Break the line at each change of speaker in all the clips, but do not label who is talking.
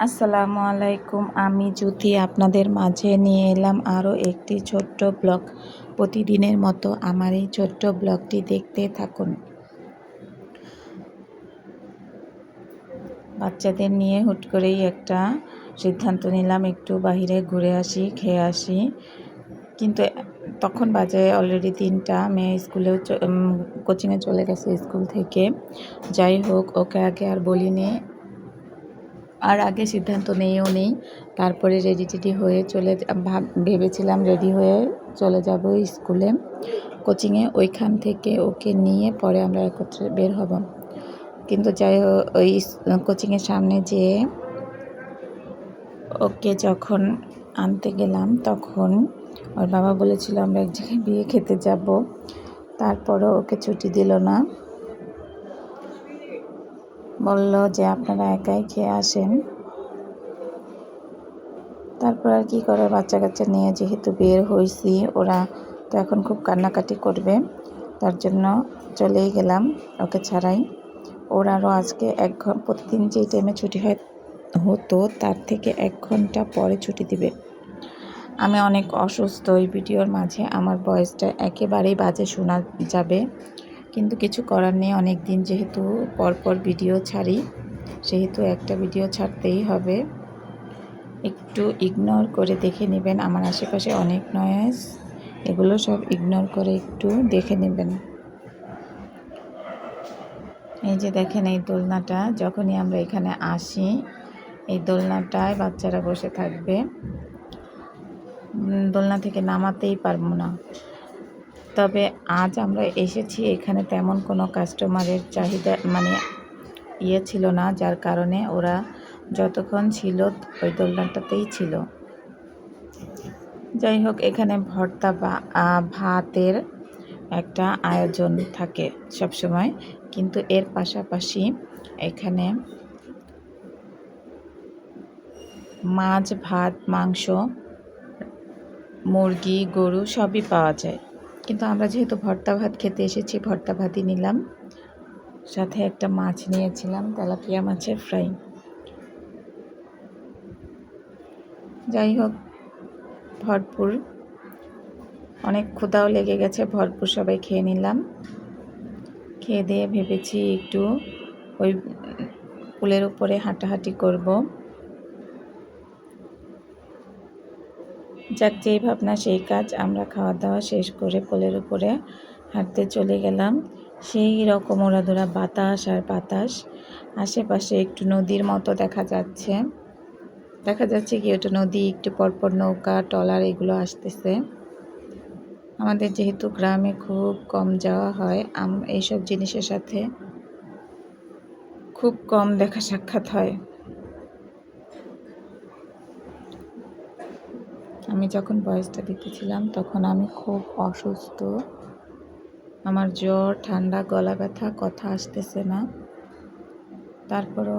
আসসালামু আলাইকুম। আমি জ্যোতি আপনাদের মাঝে নিয়ে এলাম আরও একটি ছোট্ট ব্লগ। প্রতিদিনের মতো আমার এই ছোট্ট ব্লগটি দেখতে থাকুন। বাচ্চাদের নিয়ে হুট করেই একটা সিদ্ধান্ত নিলাম, একটু বাহিরে ঘুরে আসি, খেয়ে আসি। কিন্তু তখন বাজে অলরেডি তিনটা। মেয়ে স্কুলেও কোচিংয়ে চলে গেছে স্কুল থেকে। যাই হোক, ওকে আগে আর বলিনি। আর আগে সিদ্ধান্ত নেইও নেই। তারপরে রেডি টেডি হয়ে চলে ভেবেছিলাম রেডি হয়ে চলে যাব স্কুলে। কোচিংয়ে ওইখান থেকে ওকে নিয়ে পরে আমরা একত্রে বের হব। কিন্তু যাই ওই কোচিংয়ের সামনে যেয়ে ওকে যখন আনতে গেলাম, তখন ওর বাবা বলেছিল, আমরা এক জায়গায় বিয়ে খেতে যাব। তারপরও ওকে ছুটি দিল না। বলল যে আপনারা একাই খেয়ে আসেন। তারপর আর কি করার বাচ্চা কাচ্চা নিয়ে যেহেতু বের হয়েছি ওরা তো এখন খুব কান্নাকাটি করবে। তার জন্য চলেই গেলাম ওকে ছাড়াই। ওর আরও আজকে এক ঘণ্টা প্রতিদিন যেই টাইমে ছুটি হয়, হতো, তার থেকে এক ঘণ্টা পরে ছুটি দিবে। আমি অনেক অসুস্থ। ওই ভিডিওর মাঝে আমার বয়সটা একেবারেই বাজে শোনা যাবে। কিন্তু কিছু করার নেই। অনেক দিন যেহেতু পরপর ভিডিও ছাড়ি, সেহেতু একটা ভিডিও ছাড়তেই হবে। একটু ইগনোর করে দেখে নেবেন। আমার আশেপাশে অনেক নয়েজ এগুলো সব ইগনোর করে একটু দেখে নেবেন। এই যে দেখেন এই দোলনাটা, যখনই আমরা এখানে আসি, এই দোলনাটায় বাচ্চারা বসে থাকবে। দোলনা থেকে নামাতেই পারব না। তবে আজ আমরা এসেছি এখানে তেমন কোনো কাস্টমারের চাহিদা মানে ইয়ে ছিল না, যার কারণে ওরা যতক্ষণ ছিল ওই দোলনাটাতেই ছিল। যাই হোক, এখানে ভর্তা বা ভাতের একটা আয়োজন থাকে সবসময়, কিন্তু এর পাশাপাশি এখানে মাছ, ভাত, মাংস, মুরগি, গরু সবই পাওয়া যায়। কিন্তু আমরা যেহেতু ভর্তা ভাত খেতে এসেছি, ভর্তা ভাতই নিলাম। সাথে একটা মাছ নিয়েছিলাম, তেলাপিয়া মাছের ফ্রাই। যাই হোক, ভরপুর। অনেক ক্ষুদাও লেগে গেছে, ভরপুর সবাই খেয়ে নিলাম। খেয়ে দিয়ে ভেবেছি একটু ওই পুলের উপরে হাঁটাহাঁটি করব। যাক, যেই ভাবনা, সেই কাজ আমরা খাওয়া দাওয়া শেষ করে পোলের উপরে হাঁটতে চলে গেলাম। সেই রকম ওরাধরা বাতাস আর বাতাস। আশেপাশে একটু নদীর মতো দেখা যাচ্ছে। দেখা যাচ্ছে কি, ওটা নদী, একটু পরপর নৌকা টলার এগুলো আসতেছে। আমাদের যেহেতু গ্রামে খুব কম যাওয়া হয়, আম, এইসব জিনিসের সাথে খুব কম দেখা সাক্ষাৎ হয়। আমি যখন বয়সটা দিতেছিলাম, তখন আমি খুব অসুস্থ। আমার জ্বর, ঠান্ডা, গলা ব্যথা, কথা আসতেছে না। তারপরও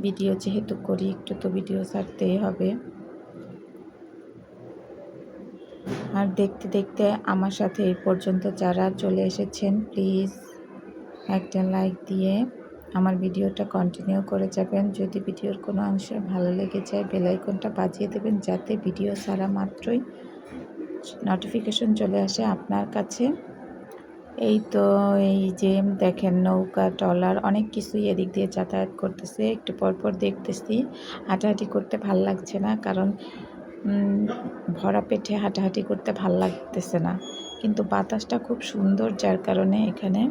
ভিডিও যেহেতু করি, একটু তো ভিডিও ছাড়তেই হবে। আর দেখতে দেখতে আমার সাথে এই পর্যন্ত যারা চলে এসেছেন, প্লিজ একটা লাইক দিয়ে আমার ভিডিওটা কন্টিনিউ করে যাবেন। যদি ভিডিওর কোনো অংশ ভালো লেগে যায় বেলাইকনটা বাজিয়ে দেবেন যাতে ভিডিও ছাড়া মাত্রই নোটিফিকেশন চলে আসে আপনার কাছে। এই তো এই যে দেখেন নৌকা, ট্রলার অনেক কিছুই এদিক দিয়ে যাতায়াত করতেছে। একটু পরপর দেখতেছি, হাঁটাহাঁটি করতে ভালো লাগছে না কারণ ভরা পেটে হাঁটাহাঁটি করতে ভালো লাগতেছে না। কিন্তু বাতাসটা খুব সুন্দর যার কারণে এখানে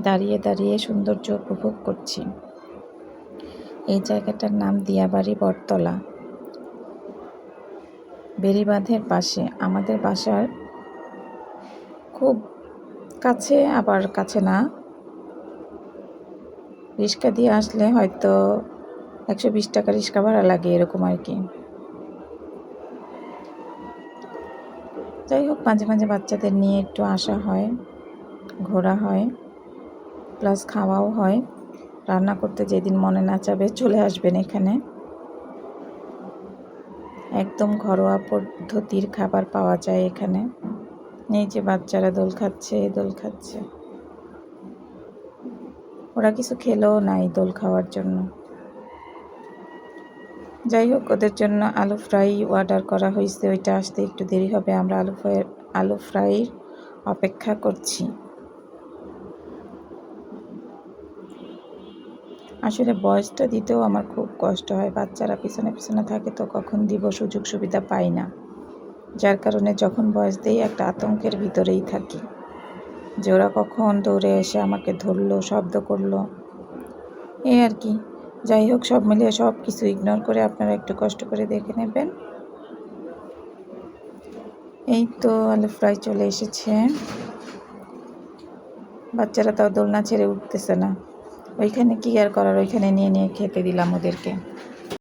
দাঁড়িয়ে দাঁড়িয়ে সৌন্দর্য উপভোগ করছি। এই জায়গাটার নাম দিয়াবাড়ি বটতলা। বেড়িবাঁধের পাশে। আমাদের বাসার খুব কাছে, আবার কাছে না। রিক্সা দিয়ে আসলে হয়তো একশো বিশ টাকা রিক্সা ভাড়া লাগে এরকম আর কি। যাই হোক, মাঝে মাঝে বাচ্চাদের নিয়ে একটু আসা হয়, ঘোরা হয়। প্লাস খাওয়াও হয়। রান্না করতে যেদিন মনে না চাবে চলে আসবেন এখানে। একদম ঘরোয়া পদ্ধতির খাবার পাওয়া যায় এখানে। এই যে বাচ্চারা দোল খাচ্ছে দোল খাচ্ছে। ওরা কিছু খেলেও নাই দোল খাওয়ার জন্য। যাই হোক, ওদের জন্য আলু ফ্রাই অর্ডার করা হয়েছে। ওইটা আসতে একটু দেরি হবে। আমরা আলু ফ্রাই, আলু ফ্রাইয়ের অপেক্ষা করছি। আসলে বয়সটা দিতেও আমার খুব কষ্ট হয়। বাচ্চারা পিছনে পিছনে থাকে তো কখন দিব সুযোগ সুবিধা পাই না। যার কারণে যখন বয়স দেই একটা আতঙ্কের ভিতরেই থাকি। যে ওরা কখন দৌড়ে এসে আমাকে ধরলো, শব্দ করল। এই আর কি। যাই হোক, সব মিলিয়ে সব কিছু ইগনোর করে আপনারা একটু কষ্ট করে দেখে নেবেন। এই তো আলু ফ্রাই চলে এসেছে। বাচ্চারা তাও দোলনা ছেড়ে উঠতেছে না। ওইখানে কি আর করার ওইখানে নিয়ে নিয়ে খেতে দিলাম ওদেরকে।